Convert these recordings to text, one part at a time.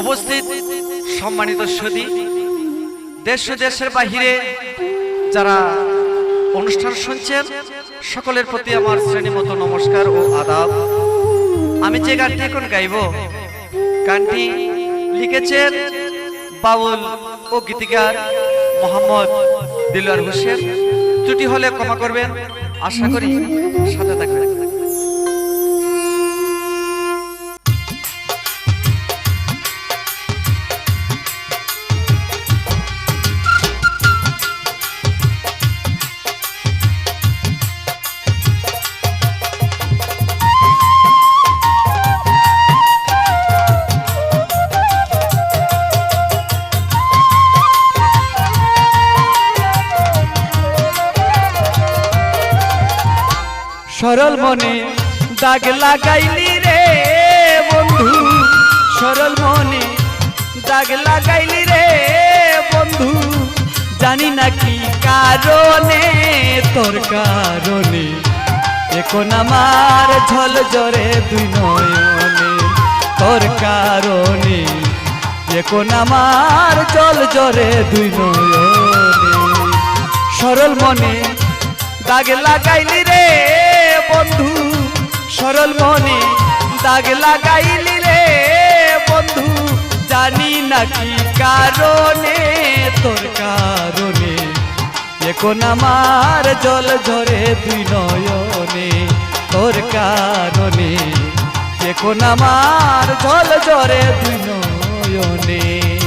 উপস্থিত সম্মানিত সদী, দেশ দেশের বাহিরে যারা অনুষ্ঠান শুনছেন, সকলের প্রতি আমার শ্রেণি মতো নমস্কার ও আদাব। আমি যে গানটি এখন গাইব, গানটি লিখেছেন বাউল ও গীতিকার মোহাম্মদ দিলওয়ার হোসেন। ত্রুটি হলে ক্ষমা করবেন। আশা করি সাথে থাকবেন। সরল মনে দাগ লাগাইলি রে বন্ধু, সরল মনে দাগ লাগাইলি রে বন্ধু। জানি না কি কারণে, তোর কারণে। এখন আমার ঝল জরে দুই নয়নে, তোর কারণে। এখন আমার জল জরে দুই নয়নে। সরল মনে দাগ লাগাইলি রে বন্ধু, সরল মনে দাগ লাগাইলি রে বন্ধু। জানি নাকি কারণে, তোর কারণে। এখন আমার জল ঝরে দুই নয়নে, তোর কারণে। এখন আমার জল ঝরে নয়নে।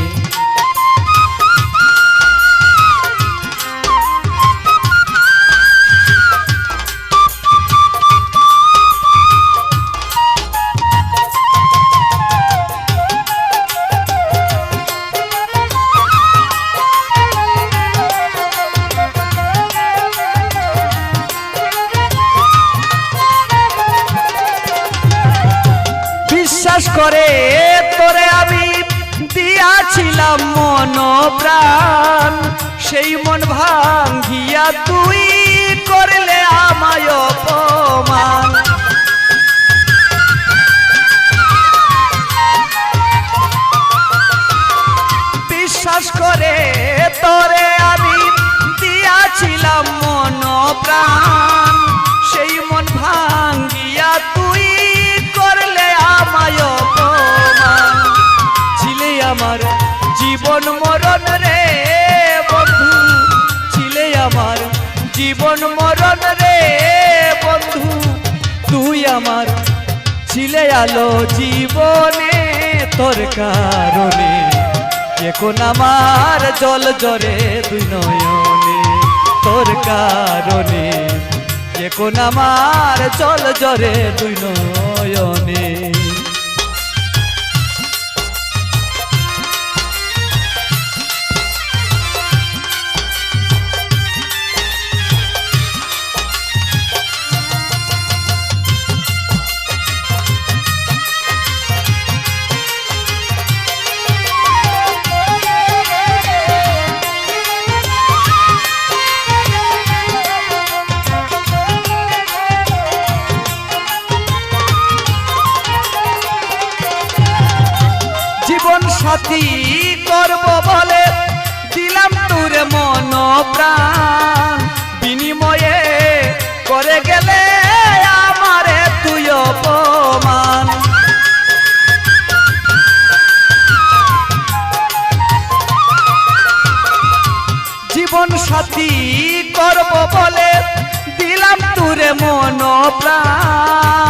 করে তোরে আমি দিয়াছিলাম মন প্রাণ সেই মন ভাঙ্গিয়া তুই করলে আমায় অপমান। জীবন মরণ রে বন্ধু, ছিলে আমার জীবন মরণ রে বন্ধু। তুই আমার ছিলে আলো জীবনে, তোর কারণে এখন আমার জল জরে দুই নয়নে। তোর কারণে এখন আমার জল জরে দুই নয়নে। প্রাণ বিনিময়ে করে গেলে আমারে তুই অপমান। জীবন সাথী করব বলে দিলাম তোরে মন প্রাণ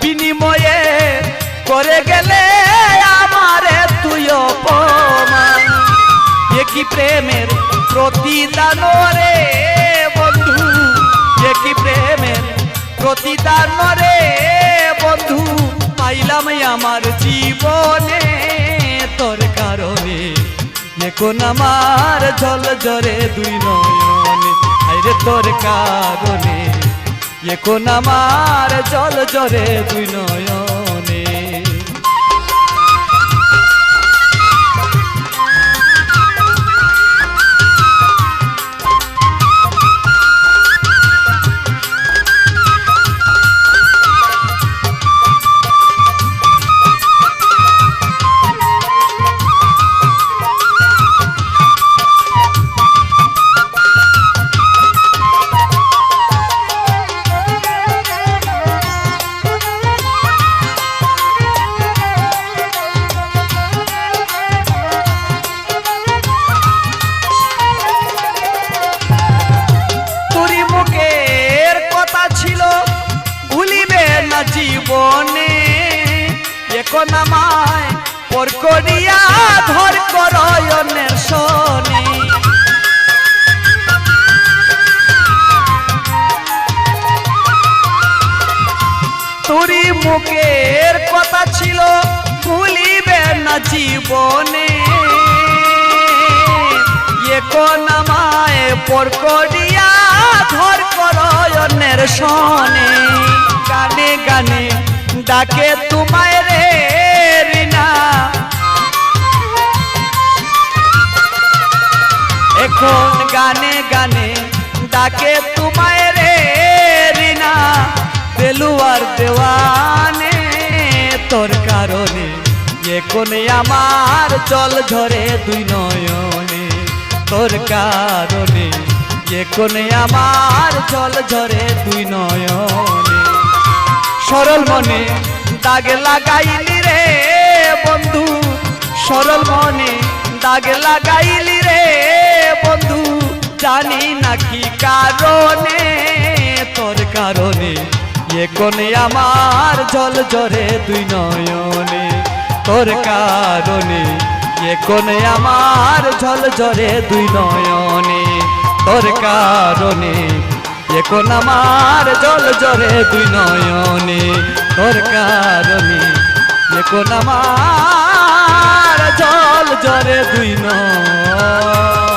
বিনিময়ে করে গেলে আমারে তুই অপমান। প্রেমের প্রতিদান রে বন্ধু একই প্রেমের প্রতিদান রে বন্ধু? পাইলাম আমার জীবনে, তোর কারণে। এখন আমার জল জরে দুই নয়নে, আইরে তোর কারণে। এখন আমার জল জরে দুই নয়নে। এখন আমায় পর করিয়া ধর করয়নের শনি। তুরি মুখের কথা ছিল, ভুলিবে না জীবনে। এখন আমায় পর করিয়া ধর করয়নের শনে। গানে গানে ডাকে তোমায় রে রিনা। এখন গানে গানে ডাকে তোমায় রে রিনা। বেলুয়ার দেওয়ানে তোর কারণে এখন আমার জল ঝরে দুই নয়নে। তোর কারণে এখন আমার জল ঝরে দুই নয়নে। সরল মনে দাগ লাগাইলি রে বন্ধু, সরল মনে দাগ লাগাইলি রে বন্ধু। জানি নাকি কারণে, তোর কারণে এ কোনে আমার জল জরে দুই নয়নে। তোর কারণে এ কোনে আমার জল জরে দুই নয়নে। তোর কারণে এখন আমার জল জরে দুই নয়নে। তোর কারণে এখন আমার জল জরে দুই নয়।